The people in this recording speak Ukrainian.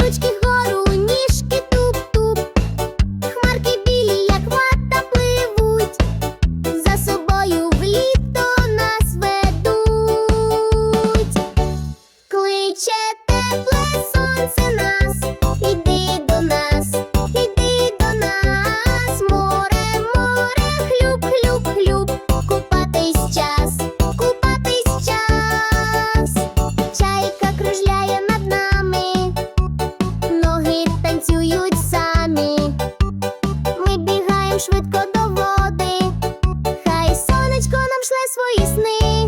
ручки вгору швидко до води, хай сонечко нам шле свої сни.